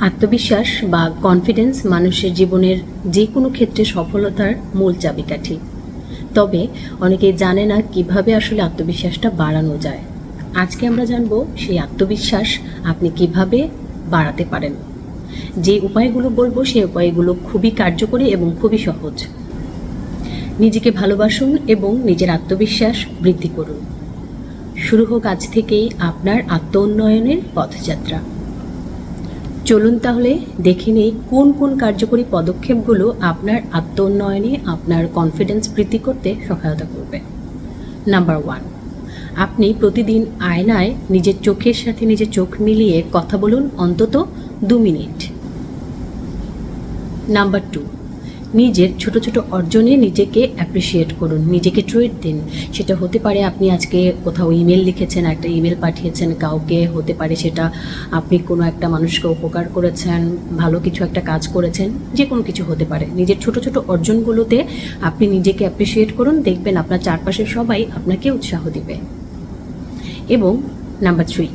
আত্মবিশ্বাস বা কনফিডেন্স মানুষের জীবনের যে কোনো ক্ষেত্রে সফলতার মূল চাবিকাঠি। তবে অনেকে জানে না কীভাবে আসলে আত্মবিশ্বাসটা বাড়ানো যায়। আজকে আমরা জানব সেই আত্মবিশ্বাস আপনি কীভাবে বাড়াতে পারেন। যে উপায়গুলো বলব সেই উপায়গুলো খুবই কার্যকরী এবং খুবই সহজ। নিজেকে ভালোবাসুন এবং নিজের আত্মবিশ্বাস বৃদ্ধি করুন। শুরু হোক আজ থেকেই আপনার আত্ম উন্নয়নের পথযাত্রা। চলুন তাহলে দেখে নেই কোন কোন কার্যকরী পদক্ষেপগুলো আপনার আত্ম উন্নয়নে আপনার কনফিডেন্স বৃদ্ধি করতে সহায়তা করবে। নাম্বার ওয়ান আপনি প্রতিদিন আয়নায় নিজের চোখের সাথে নিজের চোখ মিলিয়ে কথা বলুন অন্তত দু মিনিট। নাম্বার টু নিজের ছোট ছোট অর্জনে নিজেকে অ্যাপ্রিসিয়েট করুন, নিজেকে ট্রিট দিন। সেটা হতে পারে আপনি আজকে কোথাও ইমেল লিখেছেন, একটা ইমেল পাঠিয়েছেন কাউকে, হতে পারে সেটা আপনি কোনো একটা মানুষকে উপকার করেছেন, ভালো কিছু একটা কাজ করেছেন যে কোনো কিছু হতে পারে। নিজের ছোট ছোট অর্জনগুলোতে আপনি নিজেকে অ্যাপ্রিসিয়েট করুন, দেখবেন আপনার চারপাশের সবাই আপনাকে উৎসাহ দিবে। এবং নাম্বার থ্রি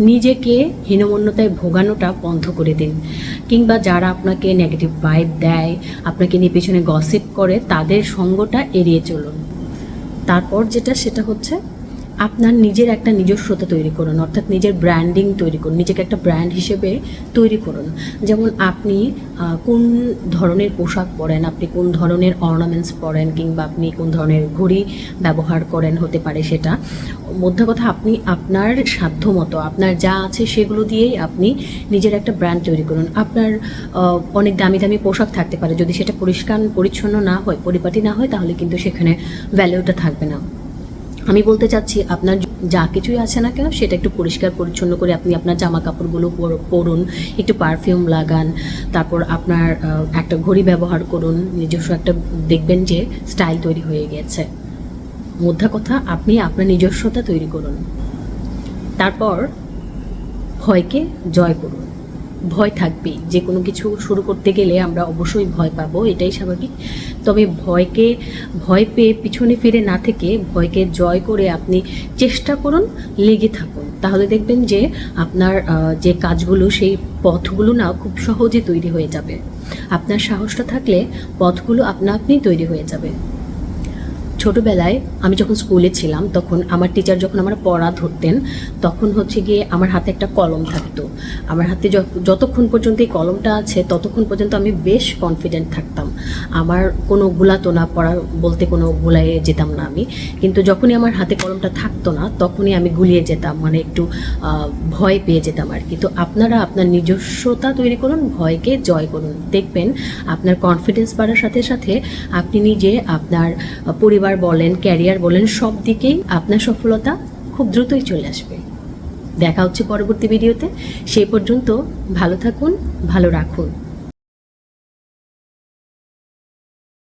নিজেকে হীনমন্যতায় ভোগানোটা বন্ধ করে দিন। কিংবা যারা আপনাকে নেগেটিভ ভাইব দেয়, আপনাকে নিয়ে পেছনে গসিপ করে, তাদের সঙ্গটা এড়িয়ে চলুন। তারপর যেটা, সেটা হচ্ছে আপনার নিজের একটা নিজস্বতা তৈরি করুন, অর্থাৎ নিজের ব্র্যান্ডিং তৈরি করুন, নিজেকে একটা ব্র্যান্ড হিসেবে তৈরি করুন। যেমন আপনি কোন ধরনের পোশাক পরেন, আপনি কোন ধরনের অর্নামেন্টস পরেন, কিংবা আপনি কোন ধরনের ঘড়ি ব্যবহার করেন হতে পারে সেটা। মধ্য কথা, আপনি আপনার সাধ্য মতো আপনার যা আছে সেগুলো দিয়েই আপনি নিজের একটা ব্র্যান্ড তৈরি করুন। আপনার অনেক দামি দামি পোশাক থাকতে পারে, যদি সেটা পরিষ্কার, পরিচ্ছন্ন না হয়, পরিপাটি না হয়, তাহলে কিন্তু সেখানে ভ্যালুটা থাকবে না। আমি বলতে চাচ্ছি, আপনার যা কিছুই আছে না কেন, সেটা একটু পরিষ্কার পরিচ্ছন্ন করে আপনি আপনার জামা কাপড়গুলো পর- পরুন, একটু পারফিউম লাগান, তারপর আপনার একটা ঘড়ি ব্যবহার করুন, নিজস্ব একটা দেখবেন যে স্টাইল তৈরি হয়ে গেছে মোদ্দা কথা, আপনি আপনার নিজস্বতা তৈরি করুন। তারপর, ভয়কে জয় করুন। ভয় থাকবেই যে কোনো কিছু শুরু করতে গেলে আমরা অবশ্যই ভয় পাবো, এটাই স্বাভাবিক। তবে ভয়কে, ভয় পেয়ে পিছনে ফিরে না থেকে ভয়কে জয় করে আপনি চেষ্টা করুন, লেগে থাকুন। তাহলে দেখবেন যে আপনার যে কাজগুলো, সেই পথগুলো না খুব সহজে তৈরি হয়ে যাবে। আপনার সাহসটা থাকলে পথগুলো আপনা আপনি তৈরি হয়ে যাবে। ছোটবেলায় আমি যখন স্কুলে ছিলাম, তখন আমার টিচার যখন আমার পড়া ধরতেন, তখন হচ্ছে গিয়ে আমার হাতে একটা কলম থাকতো। আমার হাতে যতক্ষণ পর্যন্ত এই কলমটা আছে, ততক্ষণ পর্যন্ত আমি বেশ কনফিডেন্ট থাকতাম। আমার কোনো গুলাতো না, পড়া বলতে কোনো গুলায়ে যেতাম না আমি। কিন্তু যখনই আমার হাতে কলমটা থাকতো না, তখনই আমি গুলিয়ে যেতাম মানে একটু ভয় পেয়ে যেতাম আর কি। তো আপনারা আপনার নিজস্বতা তৈরি করুন, ভয়কে জয় করুন। দেখবেন আপনার কনফিডেন্স বাড়ার সাথে সাথে আপনি নিজে আপনার পরিবার বলেন ক্যারিয়ার বলেন, সব দিকেই আপনার সফলতা খুব দ্রুতই চলে আসবে। দেখা হচ্ছে পরবর্তী ভিডিওতে সেই পর্যন্ত ভালো থাকুন, ভালো রাখুন।